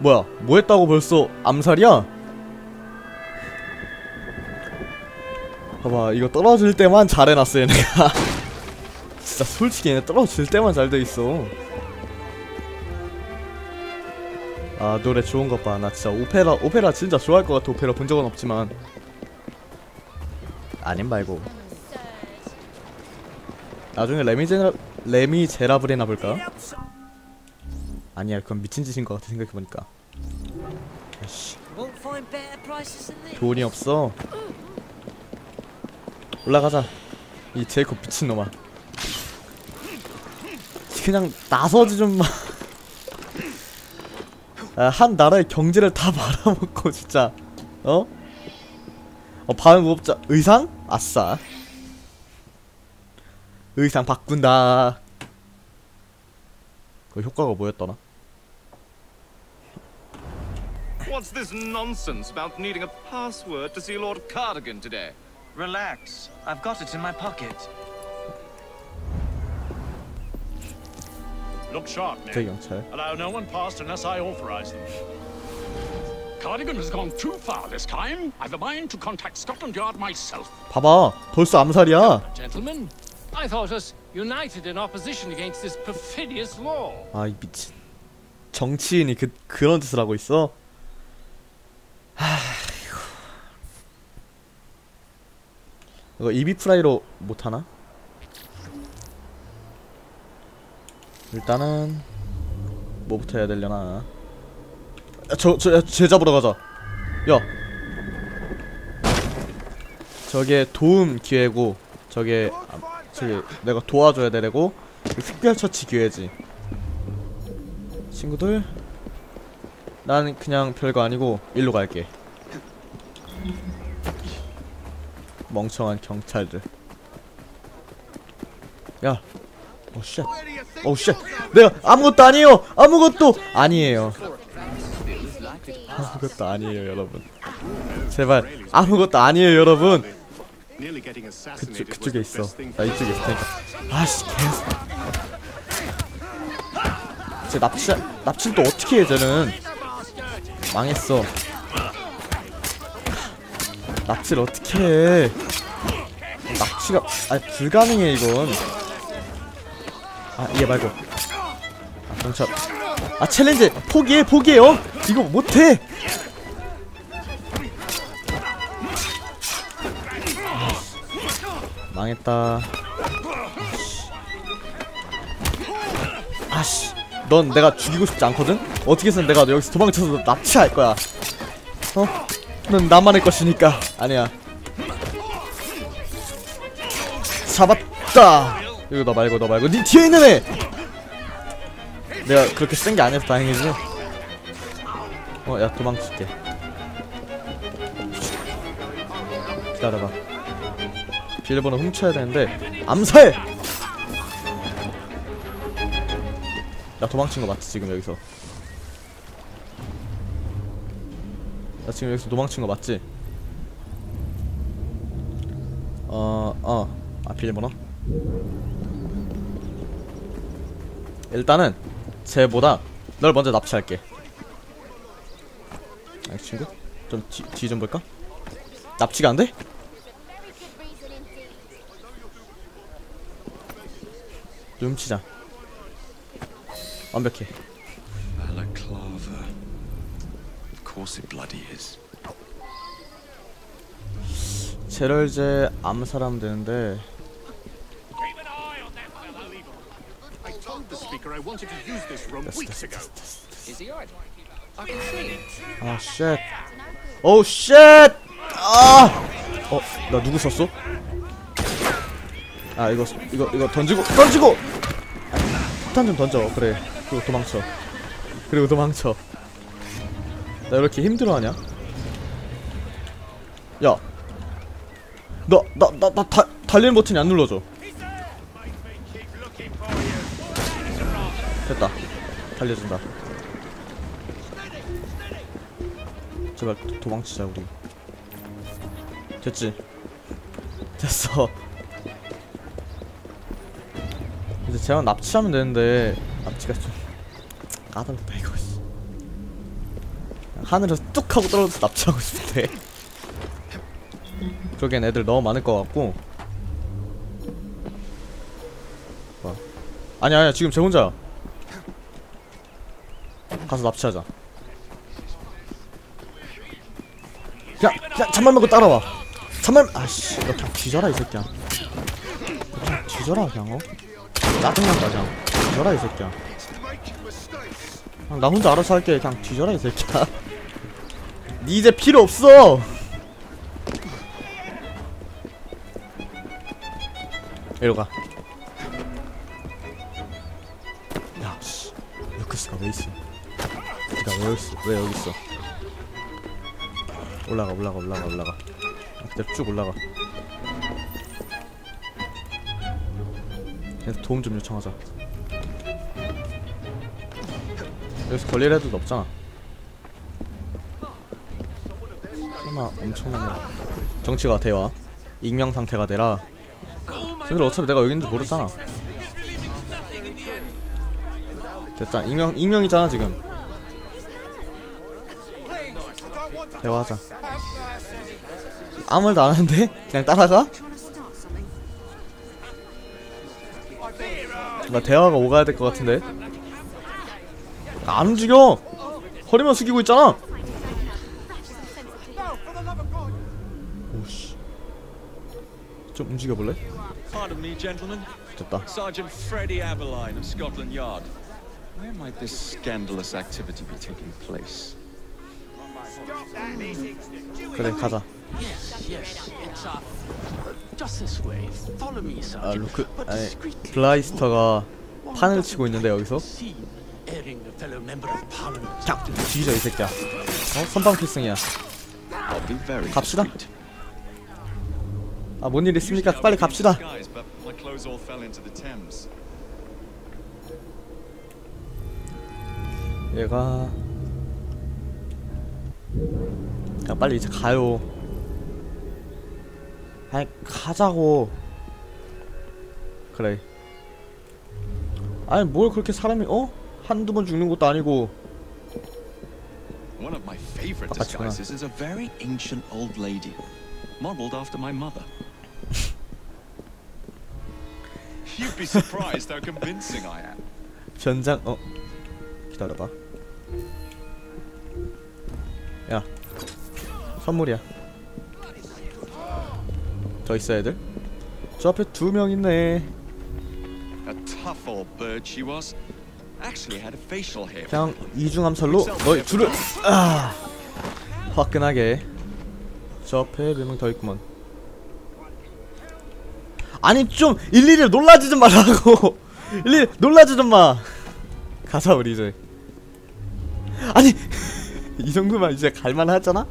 뭐야 뭐 했다고 벌써 암살이야? 봐봐 이거 떨어질 때만 잘 해놨어 얘네가. 진짜 솔직히 얘네 떨어질 때만 잘 돼있어. 아 노래 좋은 것봐나 진짜 오페라 오페라 진짜 좋아할 것 같아. 오페라 본 적은 없지만. 아님 말고. 나중에 레미제라 레미제라블에나 볼까? 아니야 그건 미친 짓인 것 같아 생각해보니까. 아이씨. 돈이 없어. 올라가자. 이 제이콥 미친놈아. 그냥 나서지 좀마. 아, 한 나라의 경제를 다 말아먹고 진짜. 어? 어 반무법자 의상? 아싸. 의상 바꾼다. 그 효과가 뭐였더라? What's this nonsense about needing a password to see Lord Cardigan today? Relax. I've got it in my pocket. Look sharp, Nick. 대경찰 Allow no one past unless I authorize them. Cardigan has gone too far this time. I've a mind to contact Scotland Yard myself. 봐봐 벌써 암살이야 Gentlemen, I thought us united in opposition against this perfidious law. 아이 미친 정치인이 그 그런 짓을 하고 있어. 아이고. 이거 이비 프라이로 못 하나? 일단은 뭐부터 해야 되려나? 저저쟤 잡으러 가자. 야. 저게 도움 기회고 저게 아, 저게 내가 도와줘야 되고 특별 처치 기회지. 친구들 난 그냥 별거 아니고 일로 갈게. 멍청한 경찰들. 야 오쉣 오쉣 내가 아무것도 아니에요. 아무것도 아니에요. 아무것도 아니에요 여러분. 제발 아무것도 아니에요 여러분. 그쪽, 그쪽에 있어. 나 이쪽에 있을 테니까. 아씨 개새 쟤 납치 납치를 또 어떻게 해 쟤는 망했어. 납치를 어떻게 해? 납치가 아 불가능해 이건. 아얘 말고. 아 경찰. 아 챌린지! 포기해 포기해요? 이거 못해! 망했다. 아씨. 넌 내가 죽이고 싶지 않거든? 어떻게 해서 내가 너 여기서 도망쳐서 납치할 거야. 어? 넌 나만의 것이니까. 아니야. 잡았다. 이거 너 말고 너 말고. 니 뒤에 있는 애! 내가 그렇게 센 게 아니어서 다행이지. 어 야 도망칠게. 기다려봐. 비밀번호 훔쳐야 되는데. 암살! 나 도망친 거 맞지 지금 여기서 나 지금 여기서 도망친 거 맞지? 어... 어... 아 비밀번호? 일단은 쟤보다 널 먼저 납치할게 아 친구? 좀 뒤 좀 볼까? 납치가 안 돼? 훔치자 완벽해 Balaclava. Of course it bloody is. 쟤를 이제 암살하면 되는데 Keep an eye on that fellow. I told the speaker I wanted to use this room 됐어 weeks 됐어 ago. 됐어 됐어 Is he alright? I can see it. 아 쉣. 오 쉣. 아. 어, 나 누구 썼어? 아, 이거 이거 이거 던지고 던지고. 아, 폭탄 좀 던져. 그래. 그리고 도망쳐. 그리고 도망쳐. 나 이렇게 힘들어하냐? 야. 나 나 나나 달리는 버튼이 안 눌러져. 됐다. 달려준다. 제발 도, 도망치자 우리 됐지? 됐어 이제 쟤랑 납치하면 되는데 납치가 좀 까다롭다 이거 씨. 하늘에서 뚝 하고 떨어져서 납치하고 싶은데. 저기엔 애들 너무 많을 것 같고. 뭐야 아니 아니야 지금 쟤 혼자야. 가서 납치하자. 야! 야! 잔말 먹고 따라와. 잔말 아씨 너 그냥 뒤져라 이 새끼야. 너 그냥 뒤져라 그냥 어? 짜증난다 그냥. 뒤져라 이 새끼야. 그냥 나 혼자 알아서 할게. 그냥 뒤져라 이 새끼야 니 이제 필요 없어 이리 가 야, 씨. 루크스가 왜 있어? 니가 왜 있어? 왜 여기 있어? 올라가, 올라가, 올라가, 올라가. 그대로 쭉 올라가. 얘한테 도움 좀 요청하자. 여기서 걸릴 애들도 없잖아. 설마 엄청난 정치가 대화 익명 상태가 되라. 근데 어차피 내가 여기 있는지 모르잖아. 됐다. 익명 익명이잖아 지금. 대화하자. 아무 말도 안 하는데? 그냥 따라가? 나 대화가 오가야 될 것 같은데. 안 움직여! 허리만 숙이고 있잖아 움직여 볼래? Pardon me, gentlemen. 됐다 Sergeant Freddie Aberline of Scotland Yard. Where might this scandalous activity be taking place? 그래 가자 Yes, yes, it's uh, just this way. Follow me, 아 Sergeant. 루크 아니. 블라이스터가 판을 치고 있는데 여기서 seen airing a fellow member of parliament. 자 뒤져 이 새끼야 어? 선방 필승이야 갑시다. 아 뭔 일 있습니까? 빨리 갑시다. 얘가 야 빨리 이제 가요 아니 가자고 그래 아니 뭘 그렇게 사람이 어? 한두 번 죽는 것도 아니고 One of my favorite disguises is a very ancient old lady, modeled after my mother. Be surprised how convincing I am. 변장 어 기다려봐 야 선물이야 더 있어 애들? 저 앞에 두 명 있네 A tough old bird she was. Actually had a facial hair. 그냥 이중 암살로 너희 둘을 아 화끈하게 저 앞에 몇 명 더 있구먼 아니 좀 일일이 놀라지 좀 말라고. 일일이 놀라지 좀마. 가자 우리 이제. 아니 이 정도면 이제 갈만하잖아?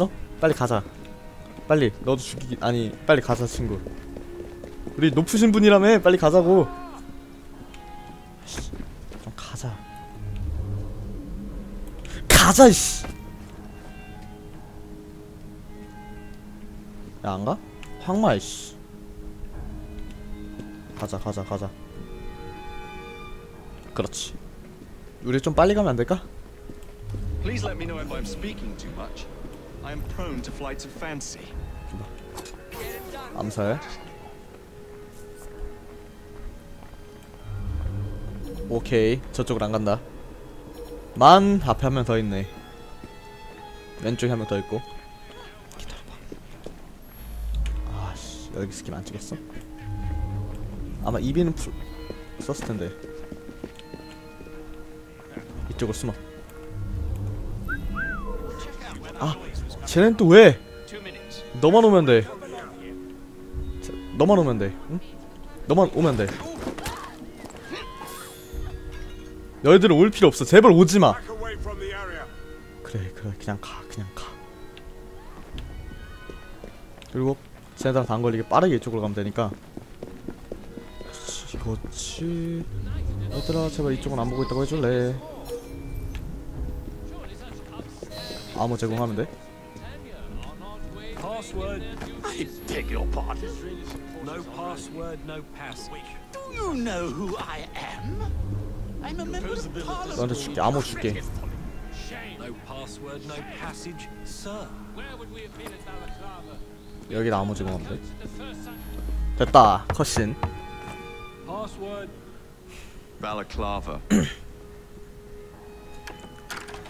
어? 빨리 가자. 빨리 너도 죽이기 아니 빨리 가자 친구. 우리 높으신 분이라며. 빨리 가자고. 좀 가자. 가자 씨. 야, 안 가? 황마 씨. 가자, 가자, 가자. 그렇지. 우리 좀 빨리 가면 안 될까? Please let me know if I'm speaking too much. I am prone to flights of fancy. 암살. 오케이, 저쪽으로 안 간다. 만 앞에 한 명 더 있네. 왼쪽에 한 명 더 있고. 기다려봐. 아씨, 여기 스킨 안 찍었어? 아마 이비는 풀 썼을 텐데. 이쪽으로 숨어. 아, 쟤는 또 왜? 너만 오면 돼. 자, 너만 오면 돼. 응? 너만 오면 돼. 너희들은 올 필요 없어. 제발 오지 마. 그래, 그래, 그냥 가, 그냥 가. 그리고 쟤네들한테 안 걸리게 빠르게 이쪽으로 가면 되니까. 그렇지. 얘들아, 제발 이쪽은 안 보고 있다고 해줄래. 암호 제공하면 돼. Password. I beg your pardon. No password, no password. Do you know who I am? I'm a member of parliament. 너한테 줄게, 암호 줄게. No password, no passage, sir. Where would we have been at Balaclava? 여기? The first sign. 됐다 컷신 Password. Balaclava.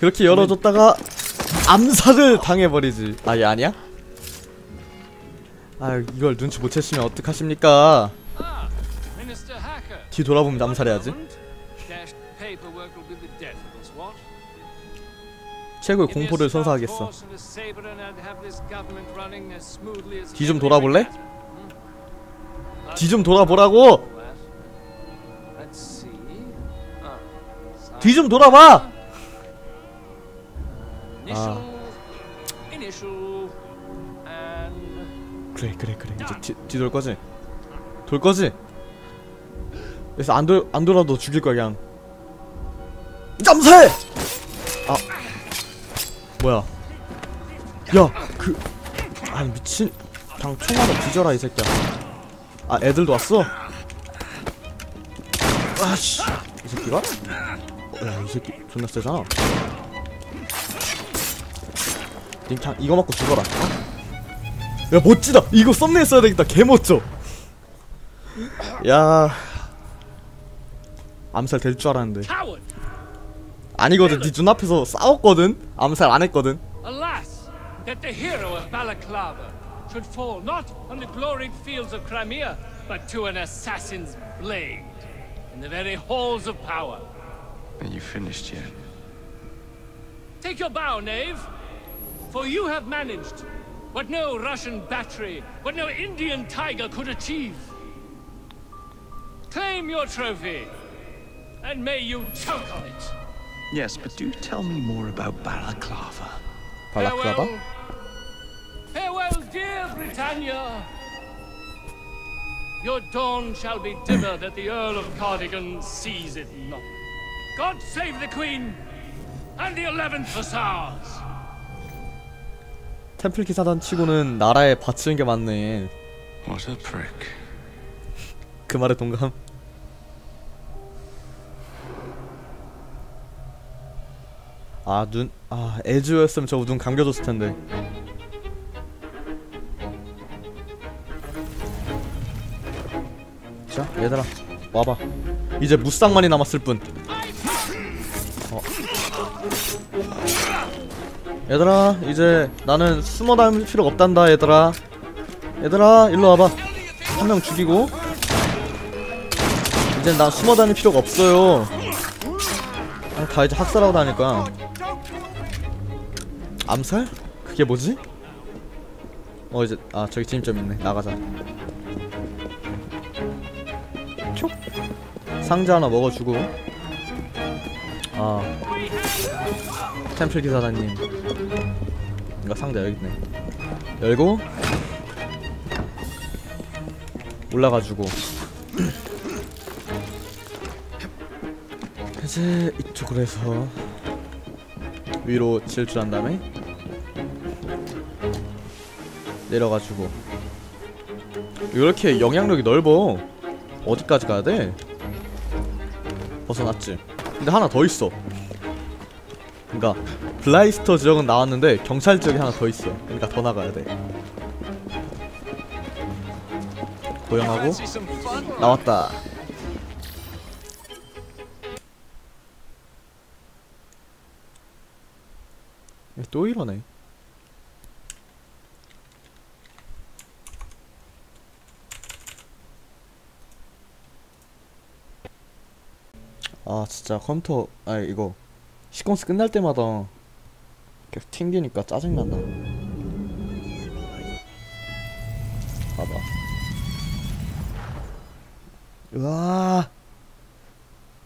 그렇게 열어줬다가 암살을 당해버리지 아얘 아니야? 아 이걸 눈치 못 채시면 어떡하십니까 Ah. 뒤 돌아보면 암살해야지? 최고의 공포를 선사하겠어 뒤뒤좀 돌아볼래? 뒤 좀 돌아보라고 뒤 좀 돌아봐 아. 그래 그래 그래 이제 뒤, 뒤돌 거지? 돌 거지? 그래서 안, 돌, 안 돌아도 죽일 거야 그냥 점세! 아 뭐야 야그 아니 미친 그냥 총알에 뒤져라 이 새끼야 아 애들도 왔어? 아씨 이 새끼가? 어, 야이 새끼 존나 세잖아 님 그냥 이거 맞고 죽어라 어? 야 멋지다 이거 썸네일 써야 되겠다 개 멋져 야 암살 될 줄 알았는데! 아니거든 네 눈앞에서 싸웠거든 암살 안 했거든. Are you finished yet? Take your bow, knave! For you have managed what no Russian battery, what no Indian tiger could achieve. Claim your trophy, and may you choke on it. Yes, but do tell me more about Balaclava. Balaclava? Farewell, Farewell dear Britannia. Your dawn shall be dimmer that the Earl of Cardigan sees it not. God save the Queen and the 11th Hussars. 템플 기사단 치고는 나라에 바치는 게 많네. What a prick. 그 말에 동감? 아 눈.. 아 에즈였으면 저 눈 감겨줬을 텐데. 자 얘들아 와봐. 이제 무쌍만이 남았을 뿐 얘들아 이제 나는 숨어 다닐 필요가 없단다 얘들아. 얘들아 일로 와봐. 한 명 죽이고. 이제 나 숨어 다닐 필요가 없어요. 아, 다 이제 학살하고 거야 암살? 그게 뭐지? 어 이제 아 저기 진입점 있네. 나가자. 촉. 상자 하나 먹어주고. 아 템플 기사단님. 이거 상자 여기 있네. 열고 올라가지고. 이제 이쪽으로 해서 위로 질주한 다음에 내려가지고. 이렇게 영향력이 넓어. 어디까지 가야 돼? 벗어났지. 근데 하나 더 있어 그니까 블라이스터 지역은 나왔는데 경찰 지역이 하나 더 있어. 그러니까 더 나가야 돼. 고용하고 나왔다. 또 이러네. 아 진짜 컴퓨터 아 이거 시퀀스 끝날 때마다 계속 튕기니까 짜증난다 봐봐 으아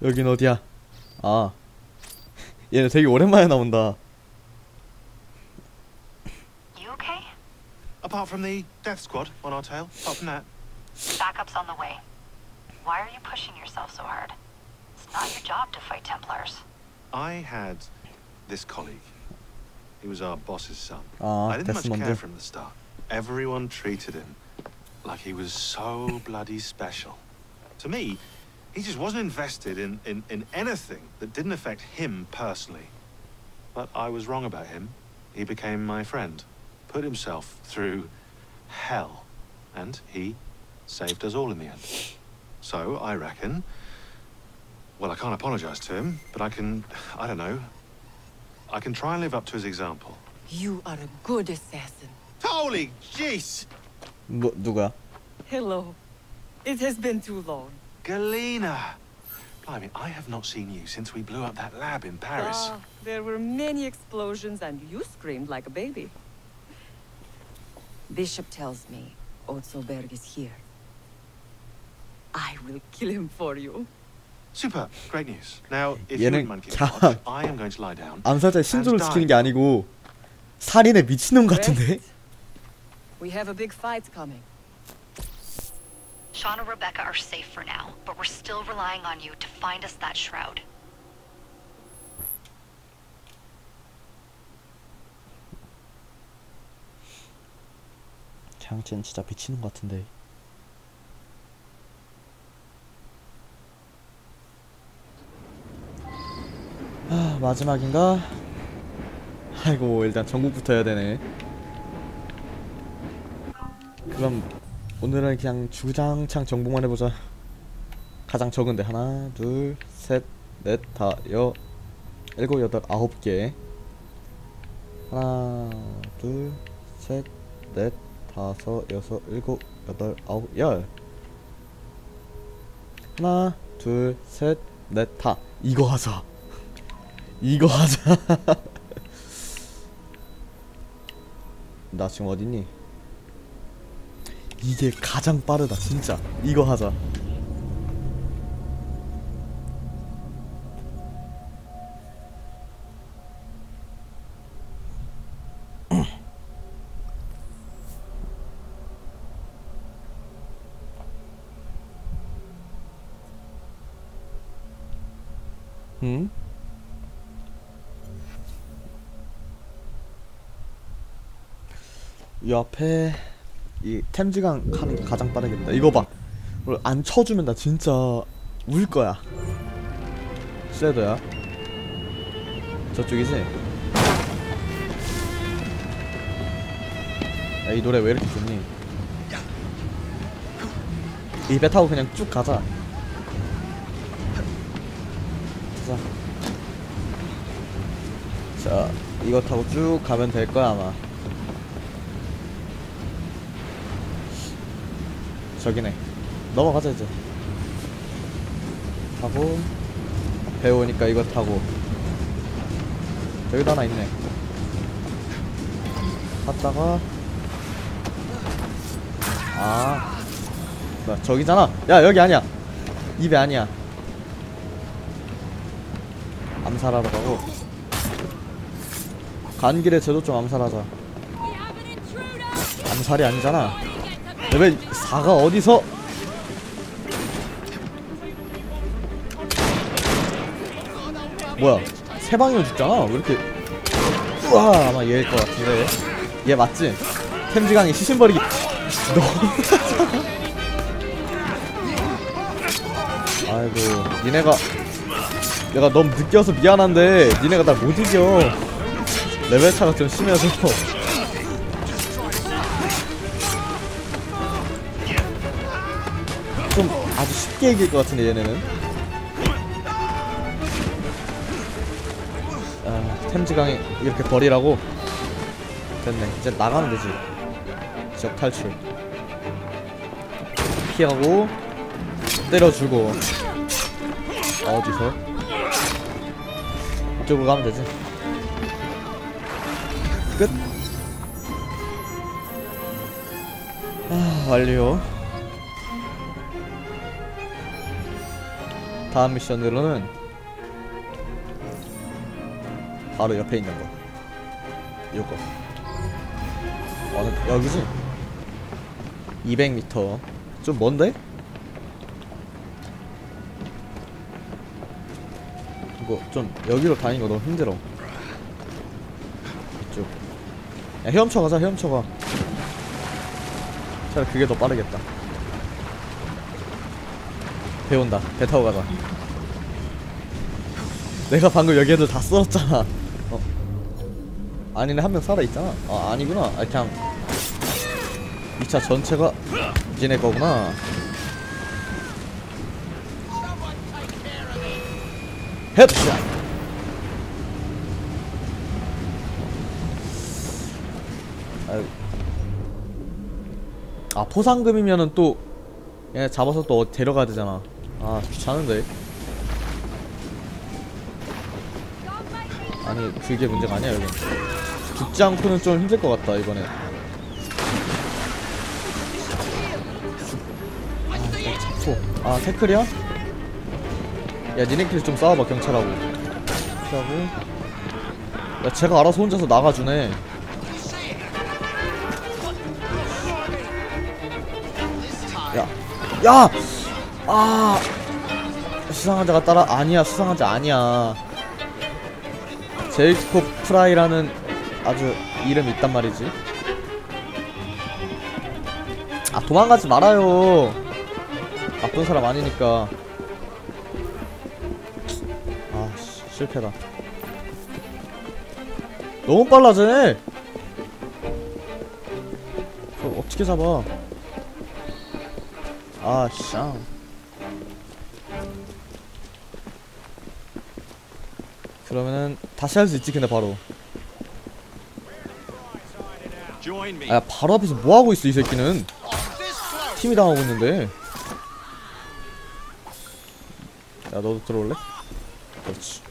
여긴 어디야 아 얘네 되게 오랜만에 나온다 You okay? Apart from the death squad on our tail, apart from that. Backup's on the way. Why are you pushing yourself so hard? It's not your job to fight Templars. I had this colleague. He was our boss's son. Aa, I didn't much care from the start. Everyone treated him like he was so bloody special. To me, he just wasn't invested in, in, in anything that didn't affect him personally. But I was wrong about him. He became my friend, put himself through hell, and he saved us all in the end. So I reckon Well, I can't apologize to him, but I can. I don't know. I can try and live up to his example. You are a good assassin. Holy jeez! 뭐 누가? Hello. It has been too long. Galena! Blimey, I have not seen you since we blew up that lab in Paris. Ah, there were many explosions and you screamed like a baby. Bishop tells me Otzelberg is here. I will kill him for you. Super, great news. Now, if you 얘는 down. 암살자 신조를 지키는 게 아니고 살인의 미친놈 같은데? We have a big fight coming. Sean and Rebecca are safe for now, but we're still relying on you to find us that shroud. 장첸 진짜 미치는 것 같은데. 아 마지막인가? 아이고 일단 전국부터 해야 되네. 그럼 오늘은 그냥 주장창 정복만 해보자. 가장 적은데 하나, 둘, 셋, 넷, 다, 여, 일곱, 여덟, 아홉 개. 하나, 둘, 셋, 넷, 다섯, 여섯, 일곱, 여덟, 아홉, 열. 하나, 둘, 셋, 넷, 다. 이거 하자. 이거 하자. 나 지금 어딨니? 이게 가장 빠르다, 진짜. 이거 하자. 응? 이 앞에 이 템즈강 하는 게 가장 빠르겠다. 이거 봐. 이걸 안 쳐주면 나 진짜 울 거야. 쉐도야. 저쪽이지? 야, 이 노래 왜 이렇게 좋니? 이 배 타고 그냥 쭉 가자. 자. 자, 이거 타고 쭉 가면 될 거야, 아마. 저기네. 넘어가자, 이제. 타고, 배우니까 이거 타고. 여기도 하나 있네. 갔다가, 아. 뭐야, 저기잖아. 야, 여기 아니야. 입에 아니야. 암살하러 가고 간 길에 쟤도 좀 암살하자 암살이 아니잖아 레 벨 4가 어디서? 뭐야 세 방이면 죽잖아. 왜 이렇게 우와 아마 얘일 것 같은데 얘. 맞지? 템지강이 시신 버리기. 너무 아이고 니네가 내가 너무 와서 미안한데 니네가 날 못 이겨. 레벨 차가 좀 심해서 쉽게 이길 것 같은데 얘네는. 아 템즈강이 이렇게 버리라고? 됐네. 이제 나가면 되지. 지역 탈출. 피하고 때려주고. 어디서? 이쪽으로 가면 되지. 끝. 아, 완료 다음 미션으로는 바로 옆에 있는 거. 요거. 어느 여기지? 200m 좀 먼데? 이거 좀 여기로 다니는 거 너무 힘들어. 이쪽. 야 헤엄쳐 가자 헤엄쳐 가. 차라리 그게 더 빠르겠다 배 온다. 배 타고 가자. 내가 방금 여기 애들 다 썰었잖아. 어. 아니네 한 명 살아있잖아. 아 아니구나. 아 그냥 2차 전체가 얘네 거구나. 헤드샷! 아유. 아 포상금이면은 또 얘네 잡아서 또 어디 데려가야 되잖아 아 귀찮은데 아니 그게 문제가 아니야 여기 죽지 않고는 좀 힘들 것 같다 이번에 아, 잡고 아 태클이야? 야 니네끼리 좀 싸워봐 경찰하고 피하고 야 쟤가 알아서 혼자서 나가주네 야! 야! 아! 수상한 자가 따라 아니야 수상한 자 아니야. 제이콥 프라이라는 아주 이름이 있단 말이지. 아 도망가지 말아요. 나쁜 사람 아니니까. 아 씨, 실패다. 너무 빨라 쟤 어떻게 잡아? 아쌍 그러면은 다시 할 수 있지 근데 바로. 아 바로 앞에서 뭐하고 있어 이 새끼는 팀이 당하고 있는데 야 너도 들어올래? 그렇지